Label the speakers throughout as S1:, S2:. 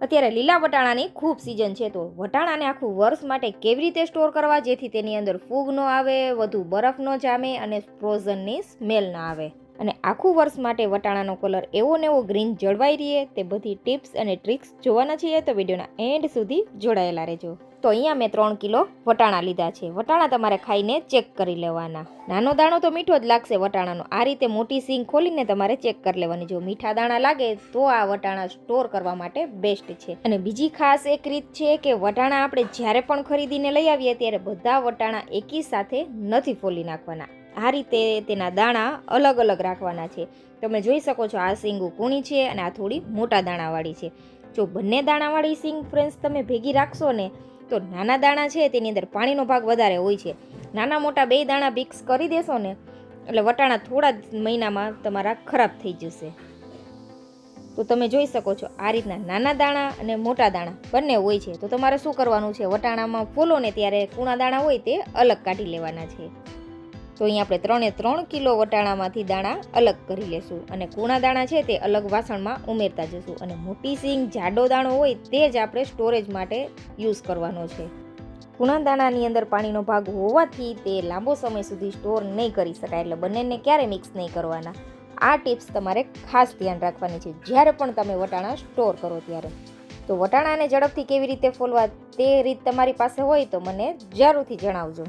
S1: અત્યારે લીલા વટાણાની ખૂબ સિઝન છે તો વટાણાને આખું વર્ષ માટે કેવી રીતે સ્ટોર કરવા? જેથી તેની અંદર ફૂગ ન આવે, વધુ બરફ ન જામે અને ફ્રોઝનની સ્મેલ ન આવે. અને આખું વર્ષ માટે વટાણાનો કલર એવો ને એવો ગ્રીન જળવાઈ રહે તે બધી ટિપ્સ અને ટ્રિક્સ જોવાના છીએ તો વિડીયોના એન્ડ સુધી જોડાયેલા રહેજો. તો અહીંયા મેં ત્રણ કિલો વટાણા લીધા છે. વટાણા તમારે ખાઈને ચેક કરી લેવાના. નાનો દાણો તો મીઠો જ લાગશે વટાણાનો. આ રીતે મોટી સિંગ ખોલીને તમારે ચેક કરી લેવાની. જો મીઠા દાણા લાગે તો આ વટાણા સ્ટોર કરવા માટે બેસ્ટ છે. અને બીજી ખાસ એક રીત છે કે વટાણા આપણે જ્યારે પણ ખરીદીને લઈ આવીએ ત્યારે બધા વટાણા એકી સાથે નથી ફોલી નાખવાના. આ રીતે તેના દાણા અલગ અલગ રાખવાના છે. તમે જોઈ શકો છો આ સિંગુ કૂણી છે અને આ થોડી મોટા દાણાવાળી છે. જો બંને દાણાવાળી સિંગ ફ્રેન્ડ્સ તમે ભેગી રાખશો ને, તો નાના દાણા છે તેની અંદર પાણીનો ભાગ વધારે હોય છે. નાના મોટા બે દાણા મિક્સ કરી દેશો ને, એટલે વટાણા થોડા જ મહિનામાં તમારા ખરાબ થઈ જશે. તો તમે જોઈ શકો છો આ રીતના નાના દાણા અને મોટા દાણા બંને હોય છે. તો તમારે શું કરવાનું છે? વટાણામાં ફૂલો ને ત્યારે કૂણા દાણા હોય તે અલગ કાઢી લેવાના છે. તો અહીં આપણે ત્રણે ત્રણ કિલો વટાણામાંથી દાણા અલગ કરી લેશું. અને કૂણા દાણા છે તે અલગ વાસણમાં ઉમેરતા જશું. અને મોટી સિંગ, જાડો દાણો હોય તે જ આપણે સ્ટોરેજ માટે યુઝ કરવાનો છે. કૂણા દાણાની અંદર પાણીનો ભાગ હોવાથી તે લાંબો સમય સુધી સ્ટોર નહીં કરી શકાય. એટલે બંનેને ક્યારે મિક્સ નહીં કરવાના. આ ટિપ્સ તમારે ખાસ ધ્યાન રાખવાની છે. જ્યારે પણ તમે વટાણા સ્ટોર કરો ત્યારે. તો વટાણાને ઝડપથી કેવી રીતે ફોલવા તે રીત તમારી પાસે હોય તો મને જરૂરથી જણાવજો.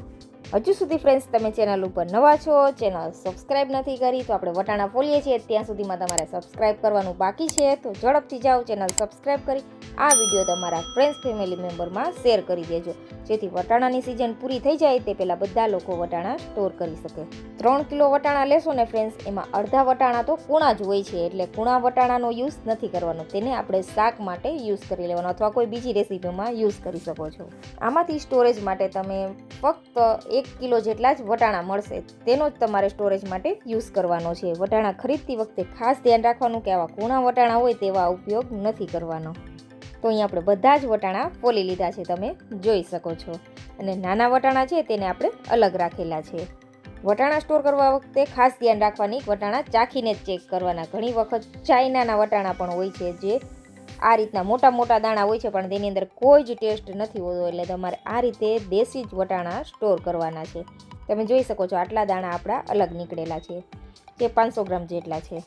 S1: હજુ સુધી ફ્રેન્ડ્સ તમે ચેનલ ઉપર નવા છો ચેનલ સબસ્ક્રાઇબ નથી કરી, તો આપણે વટાણા ફોલીએ છીએ. ત્યાં સુધીમાં તમારે સબસ્ક્રાઇબ કરવાનું બાકી છે, તો ઝડપથી જાઓ ચેનલ સબસ્ક્રાઇબ કરી, આ વીડિયો તમારા ફ્રેન્ડ્સ ફેમિલી મેમ્બરમાં શેર કરી દેજો. જેથી વટાણાની સિઝન પૂરી થઈ જાય, તે પહેલાં બધા લોકો વટાણા સ્ટોર કરી શકે. ત્રણ કિલો વટાણા લેશો ને ફ્રેન્ડ્સ એમાં અડધા વટાણા તો કૂણા જ હોય છે, એટલે કૂણા વટાણાનો યુઝ નથી કરવાનો. તેને આપણે શાક માટે યુઝ કરી લેવાનો અથવા કોઈ બીજી રેસીપીમાં યુઝ કરી શકો છો. આમાંથી સ્ટોરેજ માટે તમે ફક્ત એક કિલો જેટલા જ વટાણા મળશે, તેનો જ તમારે સ્ટોરેજ માટે યુઝ કરવાનો છે. વટાણા ખરીદતી વખતે ખાસ ધ્યાન રાખવાનું કે આવા કૂણા વટાણા હોય તેવા ઉપયોગ નથી કરવાનો. તો અહીં આપણે બધા જ વટાણા ફોલી લીધા છે, તમે જોઈ શકો છો. અને નાના વટાણા છે, તેને આપણે અલગ રાખેલા છે. વટાણા સ્ટોર કરવા વખતે ખાસ ધ્યાન રાખવાની વટાણા ચાખીને જ ચેક કરવાના. ઘણી વખત ચાઇનાના વટાણા પણ હોય છે જે આ રીતના મોટા મોટા દાણા હોય છે, પણ તેની અંદર કોઈ જ ટેસ્ટ નથી હોતો એટલે તમારે આ રીતે દેશી જ વટાણા સ્ટોર કરવાના છે. તમે જોઈ શકો છો આટલા દાણા આપણા અલગ નીકળેલા છે, જે પાંચસો ગ્રામ જેટલા છે.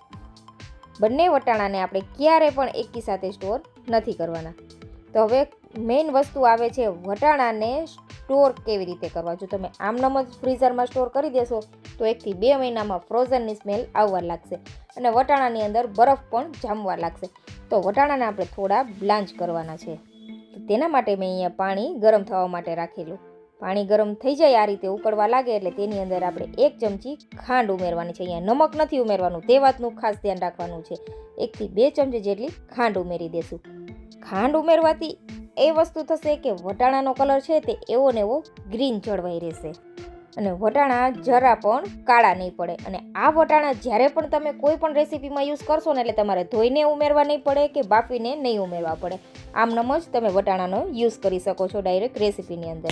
S1: બંને વટાણાને આપણે ક્યારે પણ એકી સાથે સ્ટોર નથી કરવાના. તો હવે મેઇન વસ્તુ આવે છે વટાણાને સ્ટોર કેવી રીતે કરવા? જો તમે આમનામ જ ફ્રીઝરમાં સ્ટોર કરી દેશો, તો એકથી બે મહિનામાં ફ્રોઝનની સ્મેલ આવવા લાગશે અને વટાણાની અંદર બરફ પણ જામવા લાગશે. તો વટાણાને આપણે થોડા બ્લાન્ચ કરવાના છે. તેના માટે મેં અહીંયા પાણી ગરમ થવા માટે રાખેલું. પાણી ગરમ થઈ જાય આ રીતે ઉકળવા લાગે એટલે તેની અંદર આપણે એક ચમચી ખાંડ ઉમેરવાની છે. અહીંયા નમક નથી ઉમેરવાનું, તે વાતનું ખાસ ધ્યાન રાખવાનું છે. એકથી બે ચમચી જેટલી ખાંડ ઉમેરી દેશું. ખાંડ ઉમેરવાથી એ વસ્તુ થશે કે વટાણાનો કલર છે તે એવો ને એવો ગ્રીન જળવાઈ રહેશે. અને વટાણા જરા પણ કાળા નહીં પડે. અને આ વટાણા જ્યારે પણ તમે કોઈ પણ રેસીપીમાં યુઝ કરશો ને એટલે તમારે ધોઈને ઉમેરવા નહીં પડે કે બાફીને નહીં ઉમેરવા પડે. આમનામ જ તમે વટાણાનો યુઝ કરી શકો છો ડાયરેક્ટ રેસીપીની અંદર.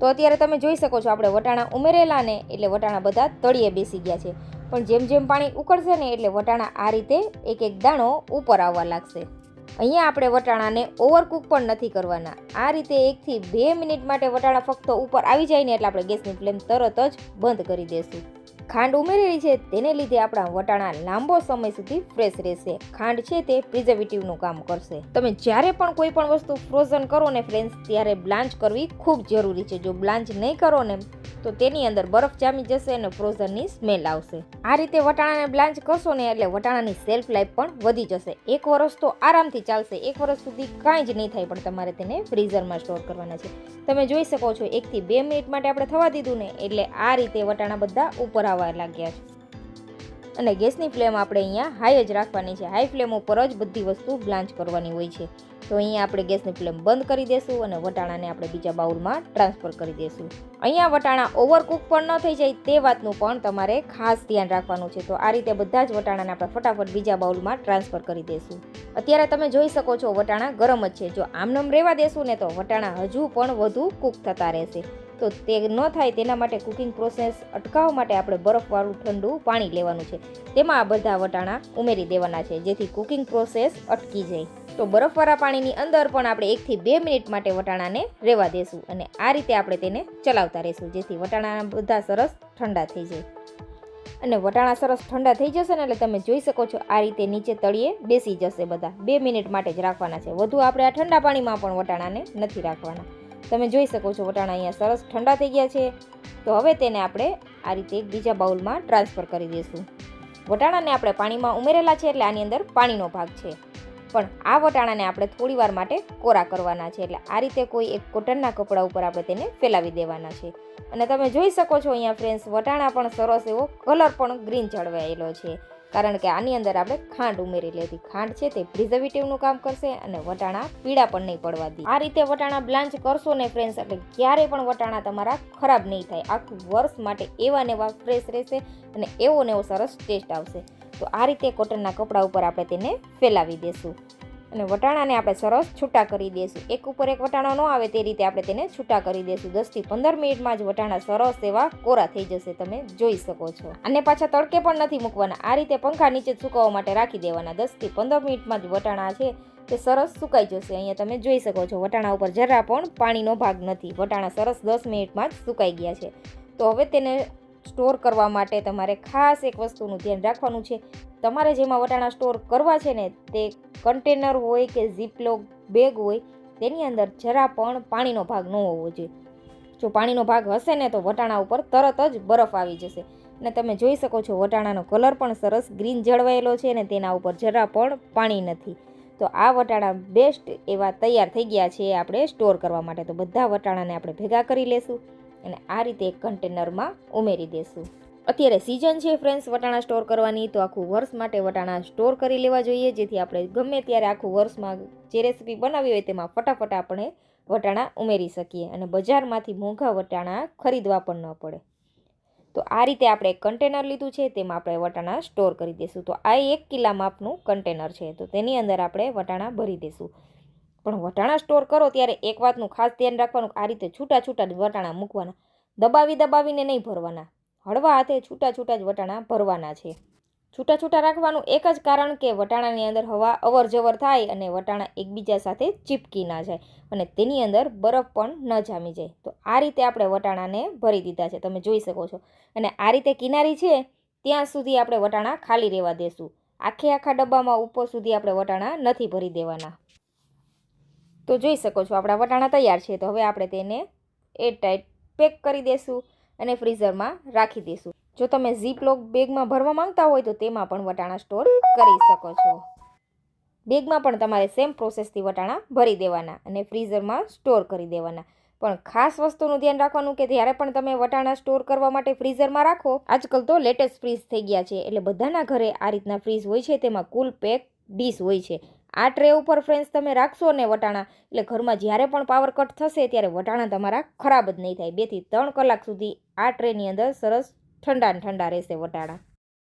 S1: તો અત્યારે તમે જોઈ શકો છો આપણે વટાણા ઉમેરેલા ને એટલે વટાણા બધા તળિયે બેસી ગયા છે. પણ જેમ જેમ પાણી ઉકળશે ને એટલે વટાણા આ રીતે એક એક દાણો ઉપર આવવા લાગશે. અહીંયા આપણે વટાણાને ઓવરકુક પણ નથી કરવાના. આ રીતે એકથી બે મિનિટ માટે વટાણા ફક્ત ઉપર આવી જાય ને એટલે આપણે ગેસની ફ્લેમ તરત જ બંધ કરી દઈશું ખાંડ ઉમેરેલી છે, તેને લીધે આપણા વટાણા લાંબો સમય સુધી ફ્રેશ રહેશે. ખાંડ છે તે પ્રિઝર્વેટિવનું કામ કરશે. તમે જ્યારે પણ કોઈ પણ વસ્તુ ફ્રોઝન કરો ને ફ્રેન્ડ્સ ત્યારે બ્લાન્ચ કરવી ખૂબ જરૂરી છે. જો બ્લાન્ચ નહીં કરો ને, તો તેની અંદર બરફ જામી જશે અને ફ્રોઝનની સ્મેલ આવશે. આ રીતે વટાણાને બ્લાન્ચ કરશો ને, એટલે વટાણાની સેલ્ફ લાઈફ પણ વધી જશે. એક વર્ષ તો આરામથી ચાલશે. એક વર્ષ સુધી કાંઈ જ નહીં થાય, પણ તમારે તેને ફ્રીઝરમાં સ્ટોર કરવાના છે. તમે જોઈ શકો છો એકથી બે મિનિટ માટે આપણે થવા દીધું ને, એટલે આ રીતે વટાણા બધા ઉપર આવવા લાગ્યા છે. અને ગેસની ફ્લેમ આપણે અહીંયા હાઈ જ રાખવાની છે. હાઈ ફ્લેમ ઉપર જ બધી વસ્તુ બ્લાન્ચ કરવાની હોય છે. તો અહીંયા આપણે ગેસની ફ્લેમ બંધ કરી દેશું અને વટાણાને આપણે બીજા બાઉલમાં ટ્રાન્સફર કરી દેશું. અહીંયા વટાણા ઓવરકુક પણ ન થઈ જાય તે વાતનું પણ તમારે ખાસ ધ્યાન રાખવાનું છે. તો આ રીતે બધા જ વટાણાને આપણે ફટાફટ બીજા બાઉલમાં ટ્રાન્સફર કરી દેશું. અત્યારે તમે જોઈ શકો છો વટાણા ગરમ જ છે. જો આમનમ રહેવા દેશું ને તો વટાણા હજુ પણ વધુ કૂક થતા રહેશે. તો તે ન થાય તેના માટે કુકિંગ પ્રોસેસ અટકાવવા માટે આપણે બરફવાળું ઠંડુ પાણી લેવાનું છે. તેમાં આ બધા વટાણા ઉમેરી દેવાના છે, જેથી કુકિંગ પ્રોસેસ અટકી જાય. તો બરફવાળા પાણીની અંદર પણ આપણે એકથી બે મિનિટ માટે વટાણાને રહેવા દેશું અને આ રીતે આપણે તેને ચલાવતા રહીશું, જેથી વટાણા બધા સરસ ઠંડા થઈ જાય. અને વટાણા સરસ ઠંડા થઈ જશે ને એટલે તમે જોઈ શકો છો આ રીતે નીચે તળીએ બેસી જશે બધા. બે મિનિટ માટે જ રાખવાના છે. વધુ આપણે આ ઠંડા પાણીમાં પણ વટાણાને નથી રાખવાના. તમે જોઈ શકો છો વટાણા અહીંયા સરસ ઠંડા થઈ ગયા છે. તો હવે તેને આપણે આ રીતે એક બીજા બાઉલમાં ટ્રાન્સફર કરી દઈશું. વટાણાને આપણે પાણીમાં ઉમેરેલા છે એટલે આની અંદર પાણીનો ભાગ છે. પણ આ વટાણાને આપણે થોડી વાર માટે કોરા કરવાના છે એટલે આ રીતે કોઈ એક કોટનના કપડા ઉપર આપણે તેને ફેલાવી દેવાના છે. અને તમે જોઈ શકો છો અહીંયા ફ્રેન્ડ્સ, વટાણા પણ સરસ એવો કલર પણ ગ્રીન જળવાયેલો છે. કારણ કે આની અંદર આપણે ખાંડ ઉમેરી લેતી ખાંડ છે તે પ્રિઝર્વેટિવનું કામ કરશે અને વટાણા પીળા પણ નહીં પડવા દે. આ રીતે વટાણા બ્લાન્ચ કરશો ને ફ્રેન્ડ્સ એટલે ક્યારેય પણ વટાણા તમારા ખરાબ નહીં થાય. આખું વર્ષ માટે એવા ને એવા ફ્રેશ રહેશે અને એવો ને એવો સરસ ટેસ્ટ આવશે. તો આ રીતે કોટનના કપડા ઉપર આપણે તેને ફેલાવી દેશું. અને વટાણાને આપણે સરસ છૂટા કરી દઈશું. એક ઉપર એક વટાણા ન આવે તે રીતે આપણે તેને છૂટા કરી દઈશું. દસથી પંદર મિનિટમાં જ વટાણા સરસ એવા કોરા થઈ જશે, તમે જોઈ શકો છો. અને પાછા તડકે પણ નથી મૂકવાના. આ રીતે પંખા નીચે સુકાવવા માટે રાખી દેવાના. દસથી પંદર મિનિટમાં જ વટાણા છે તે સરસ સુકાઈ જશે. અહીંયા તમે જોઈ શકો છો, વટાણા ઉપર જરા પણ પાણીનો ભાગ નથી. વટાણા સરસ દસ મિનિટમાં જ સુકાઈ ગયા છે. તો હવે તેને સ્ટોર કરવા માટે તમારે ખાસ એક વસ્તુનું ધ્યાન રાખવાનું છે. તમારે જેમાં વટાણા સ્ટોર કરવા છે ને, તે કન્ટેનર હોય કે ઝીપલોક બેગ હોય, તેની અંદર જરા પણ પાણીનો ભાગ ન હોવો જોઈએ. જો પાણીનો ભાગ હશે ને, તો વટાણા ઉપર તરત જ બરફ આવી જશે. અને તમે જોઈ શકો છો, વટાણાનો કલર પણ સરસ ગ્રીન જળવાયેલો છે અને તેના ઉપર જરા પણ પાણી નથી. તો આ વટાણા બેસ્ટ એવા તૈયાર થઈ ગયા છે આપણે સ્ટોર કરવા માટે. તો બધા વટાણાને આપણે ભેગા કરી લેશું. અને આ રીતે એક કન્ટેનરમાં ઉમેરી દેશું. અત્યારે સિઝન છે ફ્રેન્ડ્સ વટાણા સ્ટોર કરવાની, તો આખું વર્ષ માટે વટાણા સ્ટોર કરી લેવા જોઈએ, જેથી આપણે ગમે ત્યારે આખું વર્ષમાં જે રેસીપી બનાવી હોય તેમાં ફટાફટ આપણે વટાણા ઉમેરી શકીએ અને બજારમાંથી મોંઘા વટાણા ખરીદવા પણ ન પડે. તો આ રીતે આપણે કન્ટેનર લીધું છે, તેમાં આપણે વટાણા સ્ટોર કરી દઈશું તો આ એક કિલા માપનું કન્ટેનર છે, તો તેની અંદર આપણે વટાણા ભરી દઈશું પણ વટાણા સ્ટોર કરો ત્યારે એક વાતનું ખાસ ધ્યાન રાખવાનું આ રીતે છૂટા છૂટા જ વટાણા મૂકવાના. દબાવી દબાવીને નહીં ભરવાના. હળવા હાથે છૂટા છૂટા જ વટાણા ભરવાના છે. છૂટા છૂટા રાખવાનું એક જ કારણ કે વટાણાની અંદર હવા અવર જવર થાય અને વટાણા એકબીજા સાથે ચીપકી ના જાય અને તેની અંદર બરફ પણ ન જામી જાય. તો આ રીતે આપણે વટાણાને ભરી દીધા છે. તમે જોઈ શકો છો. અને આ રીતે કિનારી છે, ત્યાં સુધી આપણે વટાણા ખાલી રહેવા દેશું. આખે આખા ડબ્બામાં ઉપર સુધી આપણે વટાણા નથી ભરી દેવાના. તો જોઈ શકો છો, આપણા વટાણા તૈયાર છે. તો હવે આપણે તેને એર ટાઈટ પેક કરી દેશું અને ફ્રીઝરમાં રાખી દઈશું જો તમે ઝીપલોક બેગમાં ભરવા માંગતા હોય તો તેમાં પણ વટાણા સ્ટોર કરી શકો છો. બેગમાં પણ તમારે સેમ પ્રોસેસથી વટાણા ભરી દેવાના અને ફ્રીઝરમાં સ્ટોર કરી દેવાના. પણ ખાસ વસ્તુનું ધ્યાન રાખવાનું કે જ્યારે પણ તમે વટાણા સ્ટોર કરવા માટે ફ્રીઝરમાં રાખો, આજકાલ તો લેટેસ્ટ ફ્રીઝ થઈ ગયા છે. એટલે બધાના ઘરે આ રીતના ફ્રીઝ હોય છે, તેમાં કુલ પેક ડીશ હોય છે. આ ટ્રે ઉપર ફ્રેન્ડ્સ તમે રાખશો ને વટાણા, એટલે ઘરમાં જ્યારે પણ પાવર કટ થશે ત્યારે વટાણા તમારા ખરાબ જ નહીં થાય. બેથી ત્રણ કલાક સુધી આ ટ્રેની અંદર સરસ ઠંડા ઠંડા રહેશે વટાણા.